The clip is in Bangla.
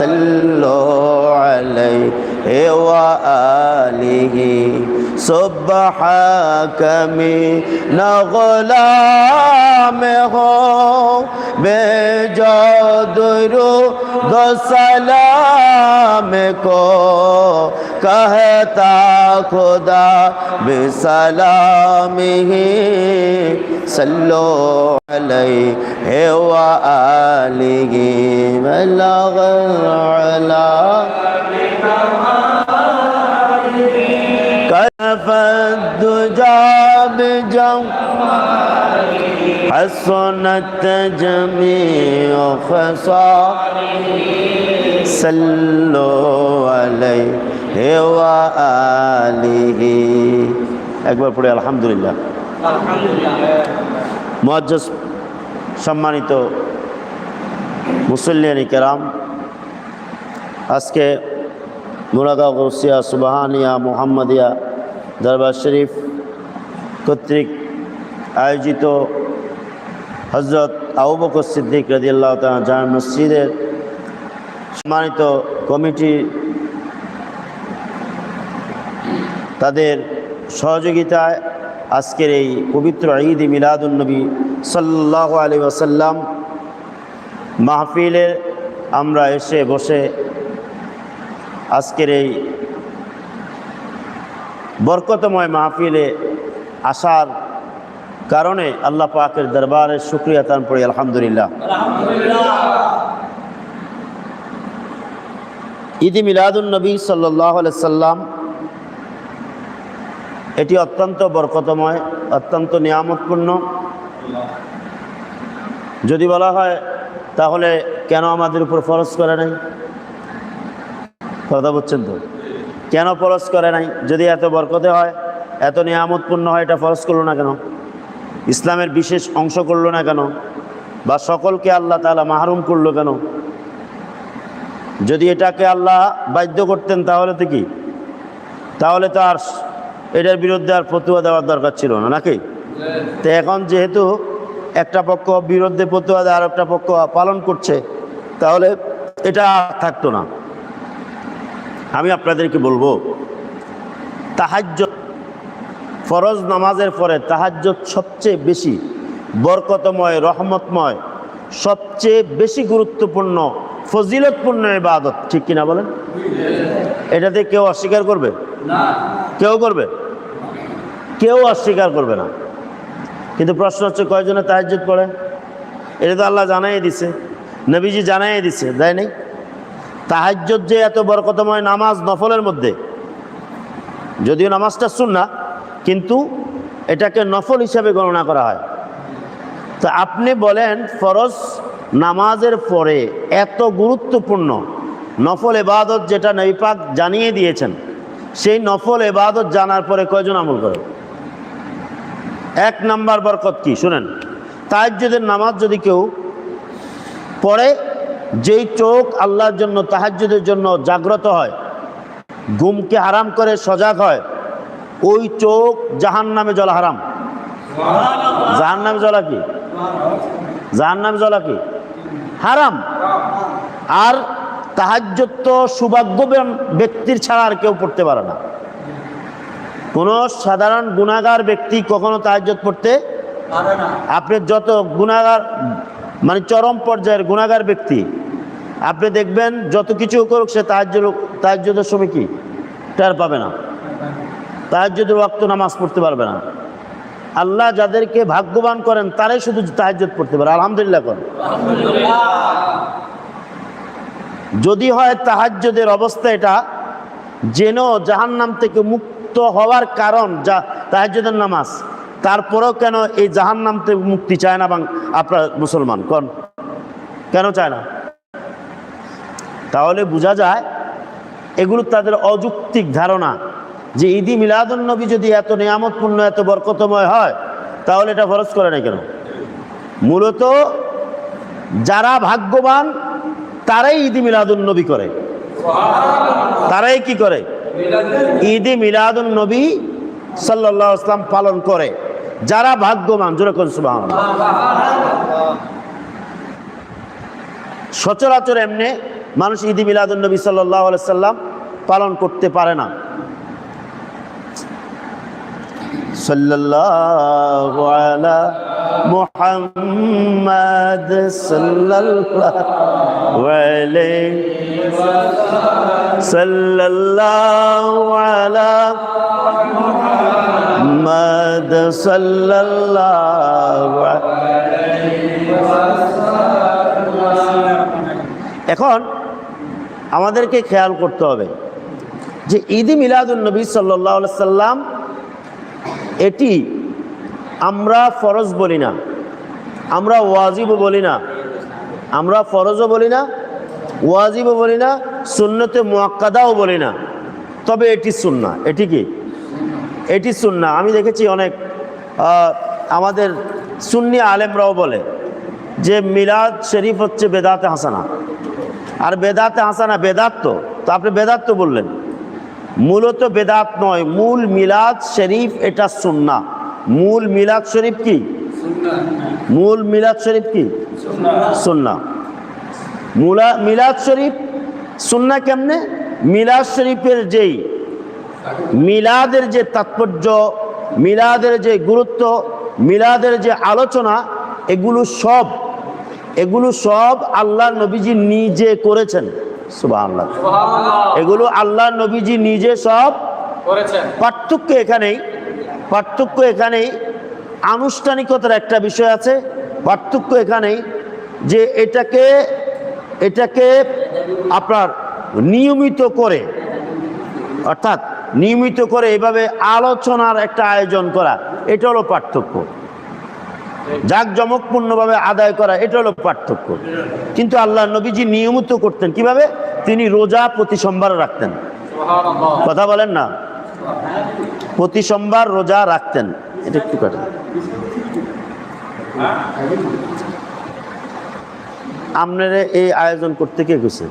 صلوا سبحاك من غلامه بجدر دو سلام کو کہتا خدا بسلامه صلو علیہ وآلہ بلغ العلا حسنت جميع خصاله صلوا عليه وآله একবার পড়ে আলহামদুলিল্লাহ মুআজ্জাজ সম্মানিত মুসল্লিয়ানি কেরাম আজকে মুরাগাঁও গৌসিয়া সুবাহানিয়া মোহাম্মদিয়া দরবার শরীফ কর্তৃক আয়োজিত হজরত আবু বকর সিদ্দিক রাদিয়াল্লাহু জামে মসজিদের সম্মানিত কমিটি তাদের সহযোগিতায় আজকের এই পবিত্র ঈদ মিলাদুলনবী সাল্লাহ আলী ওসাল্লাম মাহফিলে আমরা এসে বসে আজকের এই বরকতময় মাহফিলে আসার কারণে আল্লাহ পাকের দরবারের শুক্রিয়া তান পড়ি আলহামদুলিল্লাহ। ঈদি মিলাদুলনবী সাল্লাহ সাল্লাম, এটি অত্যন্ত বরকতময়, অত্যন্ত নিয়ামতপূর্ণ। যদি বলা হয়, তাহলে কেন আমাদের উপর ফরজ করে নাই? কথা বলছেন তো? কেন ফরজ করে নাই? যদি এত বরকতে হয়, এত নিয়ামতপূর্ণ হয়, এটা ফরজ করল না কেন? ইসলামের বিশেষ অংশ করল না কেন? বা সকলকে আল্লাহ তালা মাহরুম করল কেন? যদি এটাকে আল্লাহ বাধ্য করতেন তাহলে তো কি? তাহলে তো আর এটার বিরুদ্ধে আর ফতুয়া দেওয়ার দরকার ছিল না, নাকি? তো এখন যেহেতু একটা পক্ষ বিরুদ্ধে ফতুয়া আর একটা পক্ষ পালন করছে, তাহলে এটা থাকতো না। আমি আপনাদেরকে বলব তাহাজ্য ফরজ নামাজের পরে তাহাজ্জত সবচেয়ে বেশি বরকতময় রহমতময় সবচেয়ে বেশি গুরুত্বপূর্ণ ফজিলতপূর্ণ ইবাদত ঠিক কিনা বলেন? এটাতে কেউ অস্বীকার করবে? কেউ করবে? কেউ অস্বীকার করবে না। কিন্তু প্রশ্ন হচ্ছে কয়জনে তাহাজ্জুদ পড়ে? এটা তো আল্লাহ জানাই দিছে। নবীজি জানাই দিছে দেয় নাই? তাহাজ্জুদ যে এত বরকতময় নামাজ নফলের মধ্যে যদিও নামাজটা শুন না কিন্তু এটাকে নফল হিসাবে গণনা করা হয়। তো আপনি বলেন, ফরজ নামাজের পরে এত গুরুত্বপূর্ণ নফল এবাদত যেটা নৈপাক জানিয়ে দিয়েছেন, সেই নফল এবাদত জানার পরে কয়জন আমল করে? এক নাম্বার বরকত কি? শুনেন, তাহাজ্জুদের নামাজ যদি কেউ পড়ে, যেই চোখ আল্লাহর জন্য, তাহাজ্জুদের জন্য জাগ্রত হয়, ঘুমকে হারাম করে সজাগ হয় ওই চোখ জাহান নামে জলা হারাম। জাহান নামে জলা কি? জাহান নামে জলা কি? হারাম। আর তাহাজ্জত তো সৌভাগ্যবান ব্যক্তির ছাড়া আর কেউ পড়তে পারে না। কোনো সাধারণ গুণাগার ব্যক্তি কখনো তাহাজ্জত পড়তে আপনি যত গুণাগার মানে চরম পর্যায়ের গুণাগার ব্যক্তি আপনি দেখবেন যত কিছু করুক সে তাহাজ্য তাহাজ্যদের সময় কি? টের পাবে না। তাহাজ্যদের রক্ত নামাজ পড়তে পারবে না। আল্লাহ যাদেরকে ভাগ্যবান করেন, তারাই শুধু তাহাজ্জত পড়তে পারে। আলহামদুলিল্লাহ করেন যদি হয় তাহাজ্যদের অবস্থা এটা, যেন জাহান্নাম থেকে মুক্ত হওয়ার কারণ যা তাহাজ্যদের নামাজ, তারপরেও কেন এই জাহান্নাম থেকে মুক্তি চায় না বাং আপনার মুসলমান? কন কেন চায় না? তাহলে বোঝা যায়, এগুলো তাদের অযৌক্তিক ধারণা। যে ঈদি মিলাদুল নবী যদি এত নিয়ামতপূর্ণ, এত বরকতময় হয়, তাহলে এটা ফরজ করে না কেন? মূলত যারা ভাগ্যবান, তারাই ঈদি মিলাদুল নবী করে। তারাই কি করে? ঈদি মিলাদুল নবী সাল্লাহ ইসলাম পালন করে। যারা ভাগ্যবান, জোরে কোন সুবাহ সচরাচর এমনি মানুষ ঈদি মিলাদুলনবী সাল্লাহ সাল্লাম পালন করতে পারে না। সাল্লাল্লাহু আলা মুহাম্মাদ সাল্লাল্লাহু আলাইহি সাল্লাল্লাহু আলা মুহাম্মাদ সাল্লাল্লাহু এখন আমাদেরকে খেয়াল করতে হবে যে ঈদি মিলাদুল নবী সাল্লাহ সাল্লাম এটি আমরা ফরজ বলি না, আমরা ওয়াজিবও বলি না, আমরা ফরজও বলি না ওয়াজিবও বলি না, সুন্নতে মোয়াক্কাদাও বলি না। তবে এটি সুন্না, এটি কি? এটি সুন্না। আমি দেখেছি অনেক আমাদের সুন্নি আলেমরাও বলে যে মিলাদ শরীফ হচ্ছে বেদাতে হাসানা। আর বেদাতে হাসানা বেদাত তো আপনি বেদাত তো বললেন। মূলত বেদাত নয় মূল মিলাদ শরীফ এটা সুন্না মূল মিলাদ শরীফ কি? মূল মিলাদ শরীফ কি? সুন্না মুলা মিলাদ শরীফ সুন্না কেমনে? মিলাদ শরীফের যেই মিলাদের যে তাৎপর্য মিলাদের যে গুরুত্ব মিলাদের যে আলোচনা এগুলো সব এগুলো সব আল্লাহ নবীজি নিজে করেছেন। সুবাহ এগুলো আল্লাহ নবীজি নিজে সব পার্থক্য এখানেই পার্থক্য এখানেই। আনুষ্ঠানিকতার একটা বিষয় আছে পার্থক্য এখানেই যে এটাকে এটাকে আপনার নিয়মিত করে অর্থাৎ নিয়মিত করে এভাবে আলোচনার একটা আয়োজন করা এটা হলো পার্থক্য। জাঁকজমকপূর্ণভাবে আদায় করা এটা হলো পার্থক্য। কিন্তু আল্লাহ নবীজি নিয়মিত করতেন। কীভাবে? তিনি রোজা প্রতি সোমবার রাখতেন। কথা বলেন না। প্রতি সোমবার রোজা রাখতেন। এটা একটু কাটেন আপনারা এই আয়োজন করতে কে গেছে?